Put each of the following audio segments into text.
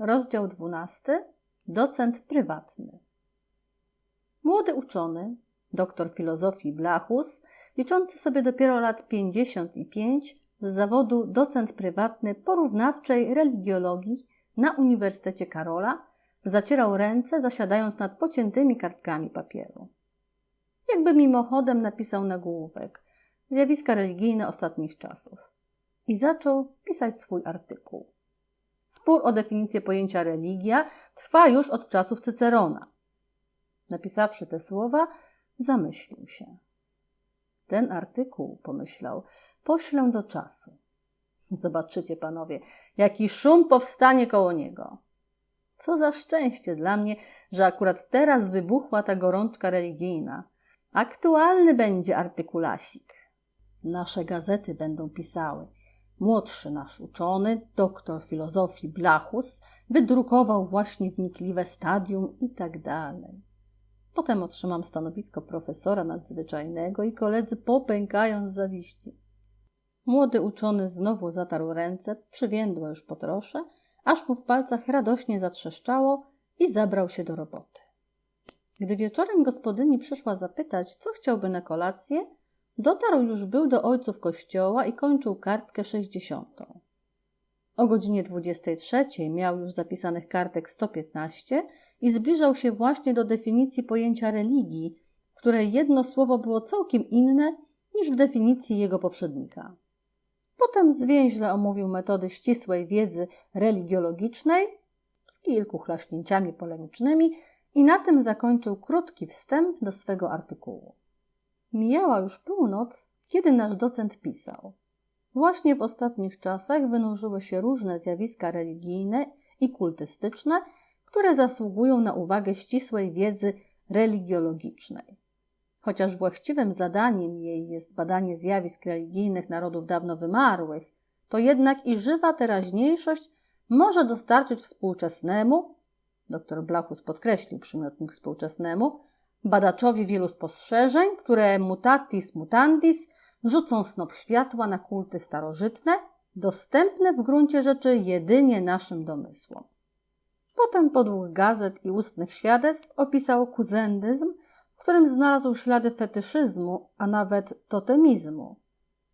Rozdział 12. Docent prywatny. Młody uczony, doktor filozofii Blachus, liczący sobie dopiero lat 55, z zawodu docent prywatny porównawczej religiologii na Uniwersytecie Karola, zacierał ręce, zasiadając nad pociętymi kartkami papieru. Jakby mimochodem napisał nagłówek Zjawiska religijne ostatnich czasów i zaczął pisać swój artykuł. Spór o definicję pojęcia religia trwa już od czasów Cycerona. Napisawszy te słowa, zamyślił się. Ten artykuł, pomyślał, poślę do czasu. Zobaczycie, panowie, jaki szum powstanie koło niego. Co za szczęście dla mnie, że akurat teraz wybuchła ta gorączka religijna. Aktualny będzie artykulasik. Nasze gazety będą pisały. Młodszy nasz uczony, doktor filozofii Blachus, wydrukował właśnie wnikliwe stadium i tak dalej. Potem otrzymam stanowisko profesora nadzwyczajnego i koledzy popękają z zawiści. Młody uczony znowu zatarł ręce, przywiędłe już potrosze, aż mu w palcach radośnie zatrzeszczało i zabrał się do roboty. Gdy wieczorem gospodyni przyszła zapytać, co chciałby na kolację, dotarł już był do ojców kościoła i kończył kartkę sześćdziesiątą. O godzinie 23 miał już zapisanych kartek 115 i zbliżał się właśnie do definicji pojęcia religii, której jedno słowo było całkiem inne niż w definicji jego poprzednika. Potem zwięźle omówił metody ścisłej wiedzy religiologicznej z kilku chlaśnięciami polemicznymi i na tym zakończył krótki wstęp do swego artykułu. Mijała już północ, kiedy nasz docent pisał. Właśnie w ostatnich czasach wynurzyły się różne zjawiska religijne i kultystyczne, które zasługują na uwagę ścisłej wiedzy religiologicznej. Chociaż właściwym zadaniem jej jest badanie zjawisk religijnych narodów dawno wymarłych, to jednak i żywa teraźniejszość może dostarczyć współczesnemu, dr Blachus podkreślił przymiotnik współczesnemu, badaczowi wielu spostrzeżeń, które mutatis mutandis rzucą snop światła na kulty starożytne, dostępne w gruncie rzeczy jedynie naszym domysłom. Potem podług gazet i ustnych świadectw opisał kuzendyzm, w którym znalazł ślady fetyszyzmu, a nawet totemizmu.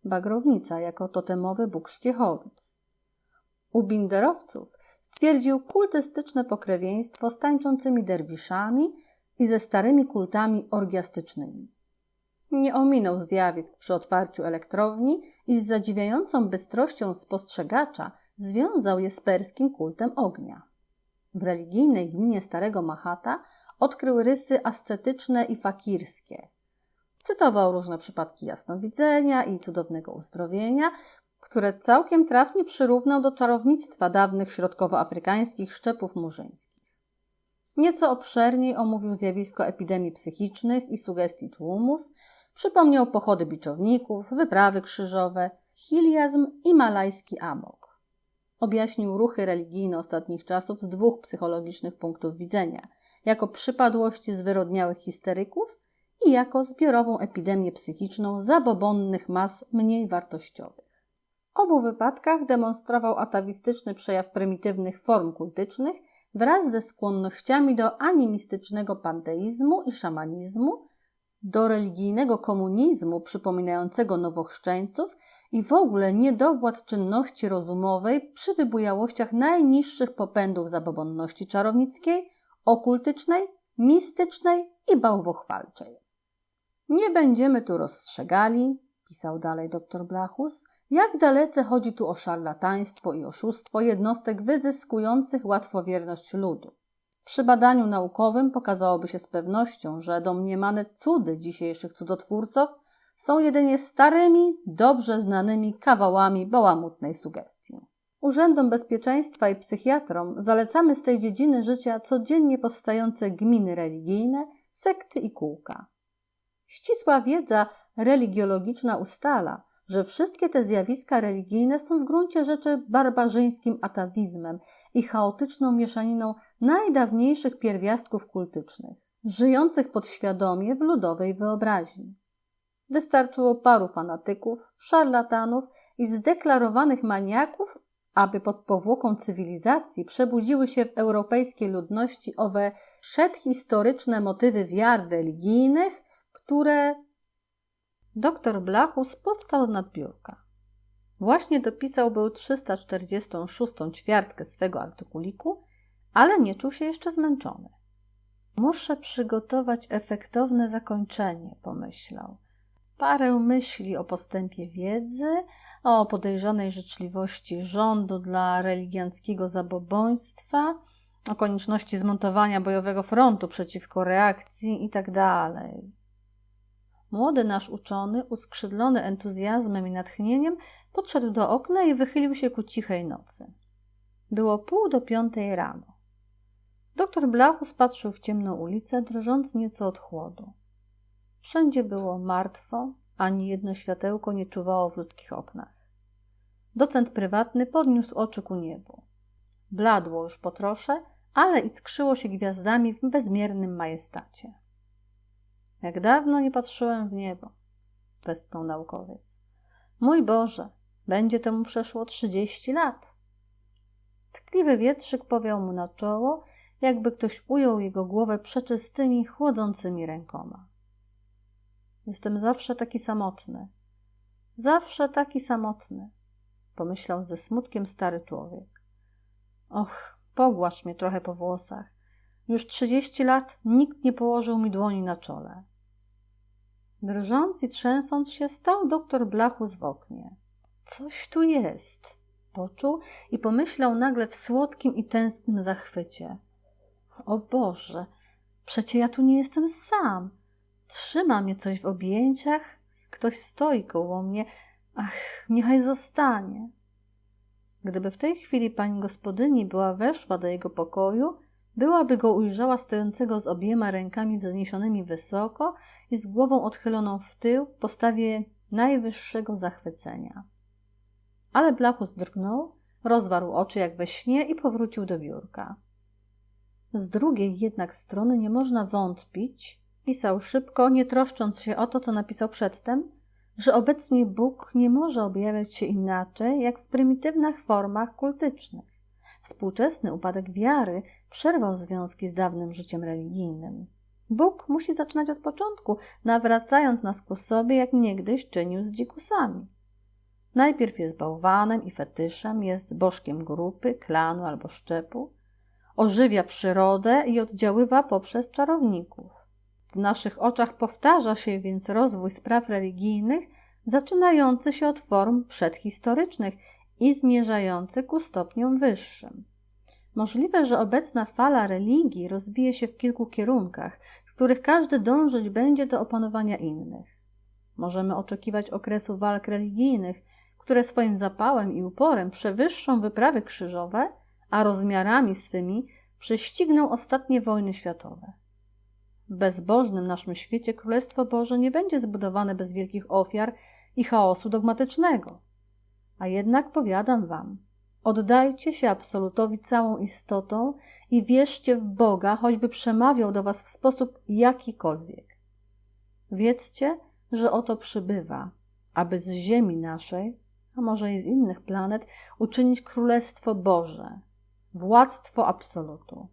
Bagrownica jako totemowy Bóg Sztiechowic. U binderowców stwierdził kultystyczne pokrewieństwo z tańczącymi derwiszami i ze starymi kultami orgiastycznymi. Nie ominął zjawisk przy otwarciu elektrowni i z zadziwiającą bystrością spostrzegacza związał je z perskim kultem ognia. W religijnej gminie Starego Mahata odkrył rysy ascetyczne i fakirskie. Cytował różne przypadki jasnowidzenia i cudownego uzdrowienia, które całkiem trafnie przyrównał do czarownictwa dawnych środkowoafrykańskich szczepów murzyńskich. Nieco obszerniej omówił zjawisko epidemii psychicznych i sugestii tłumów, przypomniał pochody biczowników, wyprawy krzyżowe, hiliazm i malajski amok. Objaśnił ruchy religijne ostatnich czasów z dwóch psychologicznych punktów widzenia – jako przypadłości zwyrodniałych histeryków i jako zbiorową epidemię psychiczną zabobonnych mas mniej wartościowych. W obu wypadkach demonstrował atawistyczny przejaw prymitywnych form kultycznych wraz ze skłonnościami do animistycznego panteizmu i szamanizmu, do religijnego komunizmu przypominającego nowochrzczeńców i w ogóle niedowład czynności rozumowej przy wybujałościach najniższych popędów zabobonności czarownickiej, okultycznej, mistycznej i bałwochwalczej. Nie będziemy tu rozstrzegali, pisał dalej dr Blachus, jak dalece chodzi tu o szarlataństwo i oszustwo jednostek wyzyskujących łatwowierność ludu. Przy badaniu naukowym pokazałoby się z pewnością, że domniemane cudy dzisiejszych cudotwórców są jedynie starymi, dobrze znanymi kawałami bałamutnej sugestii. Urzędom Bezpieczeństwa i psychiatrom zalecamy z tej dziedziny życia codziennie powstające gminy religijne, sekty i kółka. Ścisła wiedza religiologiczna ustala, że wszystkie te zjawiska religijne są w gruncie rzeczy barbarzyńskim atawizmem i chaotyczną mieszaniną najdawniejszych pierwiastków kultycznych, żyjących podświadomie w ludowej wyobraźni. Wystarczyło paru fanatyków, szarlatanów i zdeklarowanych maniaków, aby pod powłoką cywilizacji przebudziły się w europejskiej ludności owe przedhistoryczne motywy wiar religijnych, które doktor Blachus powstał nad biurka. Właśnie dopisał był 346 ćwiartkę swego artykuliku, ale nie czuł się jeszcze zmęczony. Muszę przygotować efektowne zakończenie, pomyślał. Parę myśli o postępie wiedzy, o podejrzanej życzliwości rządu dla religianckiego zaboboństwa, o konieczności zmontowania bojowego frontu przeciwko reakcji itd. Młody nasz uczony, uskrzydlony entuzjazmem i natchnieniem, podszedł do okna i wychylił się ku cichej nocy. Było pół do piątej rano. Doktor Blachus patrzył w ciemną ulicę, drżąc nieco od chłodu. Wszędzie było martwo, ani jedno światełko nie czuwało w ludzkich oknach. Docent prywatny podniósł oczy ku niebu. Bladło już po trosze, ale i skrzyło się gwiazdami w bezmiernym majestacie. Jak dawno nie patrzyłem w niebo, westchnął naukowiec. Mój Boże, będzie temu przeszło trzydzieści lat. Tkliwy wietrzyk powiał mu na czoło, jakby ktoś ujął jego głowę przeczystymi, chłodzącymi rękoma. Jestem zawsze taki samotny. Zawsze taki samotny, pomyślał ze smutkiem stary człowiek. Och, pogłasz mnie trochę po włosach. Już trzydzieści lat nikt nie położył mi dłoni na czole. Drżąc i trzęsąc się, stał doktor Blachus w oknie. Coś tu jest, poczuł i pomyślał nagle w słodkim i tęsknym zachwycie. O Boże, przecie ja tu nie jestem sam. Trzyma mnie coś w objęciach, ktoś stoi koło mnie. Ach, niechaj zostanie. Gdyby w tej chwili pani gospodyni była weszła do jego pokoju, byłaby go ujrzała stojącego z obiema rękami wzniesionymi wysoko i z głową odchyloną w tył w postawie najwyższego zachwycenia. Ale Blachus drgnął, rozwarł oczy jak we śnie i powrócił do biurka. Z drugiej jednak strony nie można wątpić, pisał szybko, nie troszcząc się o to, co napisał przedtem, że obecnie Bóg nie może objawiać się inaczej, jak w prymitywnych formach kultycznych. Współczesny upadek wiary przerwał związki z dawnym życiem religijnym. Bóg musi zaczynać od początku, nawracając nas ku sobie, jak niegdyś czynił z dzikusami. Najpierw jest bałwanem i fetyszem, jest bożkiem grupy, klanu albo szczepu, ożywia przyrodę i oddziaływa poprzez czarowników. W naszych oczach powtarza się więc rozwój spraw religijnych, zaczynający się od form przedhistorycznych i zmierzający ku stopniom wyższym. Możliwe, że obecna fala religii rozbije się w kilku kierunkach, z których każdy dążyć będzie do opanowania innych. Możemy oczekiwać okresu walk religijnych, które swoim zapałem i uporem przewyższą wyprawy krzyżowe, a rozmiarami swymi prześcigną ostatnie wojny światowe. W bezbożnym naszym świecie Królestwo Boże nie będzie zbudowane bez wielkich ofiar i chaosu dogmatycznego. A jednak powiadam wam, oddajcie się absolutowi całą istotą i wierzcie w Boga, choćby przemawiał do was w sposób jakikolwiek. Wiedzcie, że oto przybywa, aby z ziemi naszej, a może i z innych planet, uczynić Królestwo Boże, władztwo absolutu.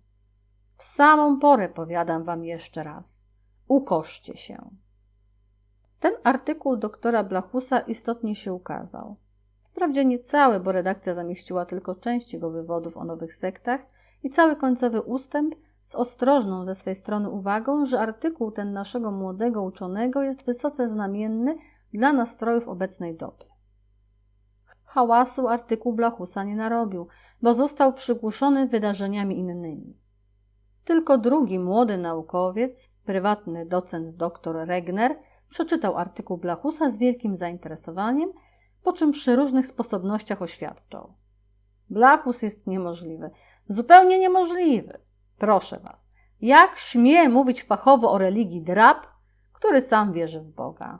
W samą porę powiadam wam jeszcze raz. Ukoszcie się. Ten artykuł doktora Blachusa istotnie się ukazał. Wprawdzie nie cały, bo redakcja zamieściła tylko część jego wywodów o nowych sektach i cały końcowy ustęp z ostrożną ze swej strony uwagą, że artykuł ten naszego młodego uczonego jest wysoce znamienny dla nastrojów obecnej doby. Hałasu artykuł Blachusa nie narobił, bo został przygłuszony wydarzeniami innymi. Tylko drugi młody naukowiec, prywatny docent dr Regner, przeczytał artykuł Blachusa z wielkim zainteresowaniem, po czym przy różnych sposobnościach oświadczał. Blachus jest niemożliwy. Zupełnie niemożliwy. Proszę was, jak śmie mówić fachowo o religii drab, który sam wierzy w Boga?